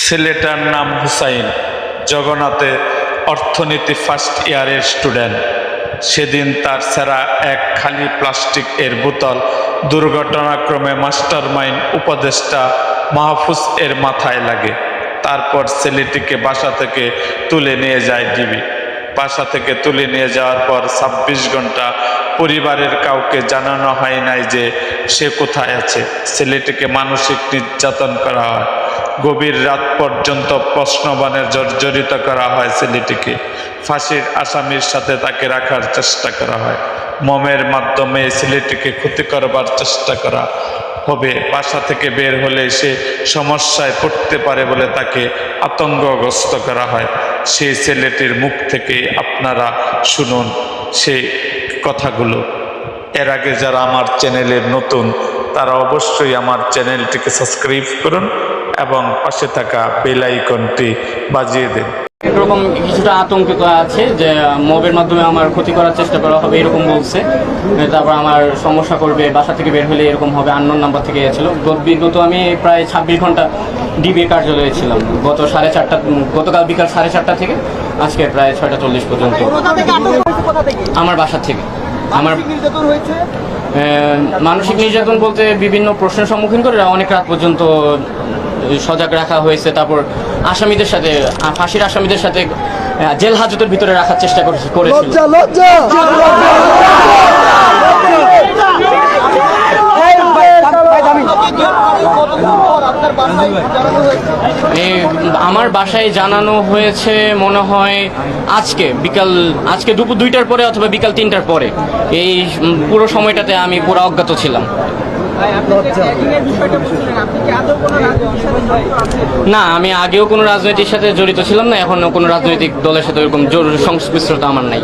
ছেলেটার নাম হুসাইন, জগন্নাথে অর্থনীতি ফার্স্ট ইয়ারের স্টুডেন্ট সেদিন তার সেরা এক খালি প্লাস্টিক এর বোতল দুর্ঘটনাক্রমে মাস্টার মাইন্ড উপদেষ্টা মাহফুজ এর মাথায় লাগে। তারপর ছেলেটিকে বাসা থেকে তুলে নিয়ে যায় ডিবি। বাসা থেকে তুলে নিয়ে যাওয়ার পর ছাব্বিশ ঘণ্টা পরিবারের কাউকে জানানো হয় নাই যে সে কোথায় আছে। ছেলেটিকে মানসিক নির্যাতন করা হয়। গভীর রাত পর্যন্ত প্রশ্নবাণে জর্জরিত করা হয় ছেলেটিকে। ফাঁসির আসামির সাথে তাকে রাখার চেষ্টা করা হয়। মমের মাধ্যমে ছেলেটিকে ক্ষতি করবার চেষ্টা করা হবে। বাসা থেকে বের হলে সে সমস্যায় পড়তে পারে বলে তাকে আতঙ্কগ্রস্ত করা হয়। সেই ছেলেটির মুখ থেকে আপনারা শুনুন সে কথাগুলো। এর আগে যারা আমার চ্যানেলের নতুন, তারা অবশ্যই আমার চ্যানেলটিকে সাবস্ক্রাইব করুন। এবং পাশে থাকা বেল আইকনটি বাজিয়ে দিন। এরকম কিছুটা আতঙ্কিত আছে যে, মবের মাধ্যমে আমার ক্ষতি করার চেষ্টা করা হবে, এরকম বলছে। তারপর আমার সমস্যা করবে, বাসা থেকে বের হলে এরকম হবে আননোন নাম্বার থেকে গেছিল। বিগত আমি প্রায় ছাব্বিশ ঘণ্টা ডিবি কার্যালয়ে ছিলাম। গত সাড়ে চারটা গতকাল বিকাল সাড়ে চারটা থেকে আজকে প্রায় ছয়টা চল্লিশ পর্যন্ত। আমার বাসা থেকে। আমার মানসিক নির্যাতন বলতে বিভিন্ন প্রশ্নের সম্মুখীন করে, অনেক রাত পর্যন্ত সজাগ রাখা হয়েছে তারপর আসামিদের সাথে ফাঁসির আসামিদের সাথে জেল হাজতের ভিতরে রাখার চেষ্টা করেছে আমার বাসায় জানানো হয়েছে মনে হয় আজকে বিকাল আজকে দুপুর দুইটার পরে অথবা বিকাল তিনটার পরে। এই পুরো সময়টাতে আমি পুরো অজ্ঞাত ছিলাম। না আমি আগেও কোনো রাজনৈতিক সাথে জড়িত ছিলাম না এখনও কোনো রাজনৈতিক দলের সাথে ওরকম জরুরি সংশ্লিষ্টতা আমার নাই।